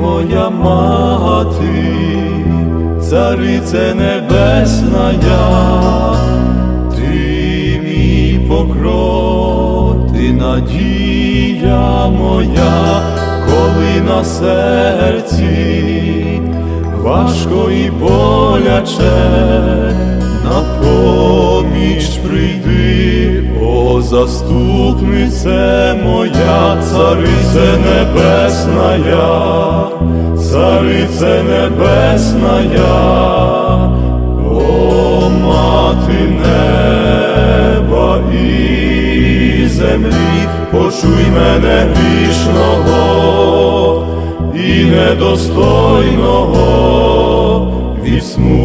моя мати, царице небесна, ти мій покров, ти надія моя, коли на серці важко і боляче, на поміч прийди, о заступнице моя, царице небесна, царице небесна, о мати неба і землі, почуй мене грішного і недостойного скорбо.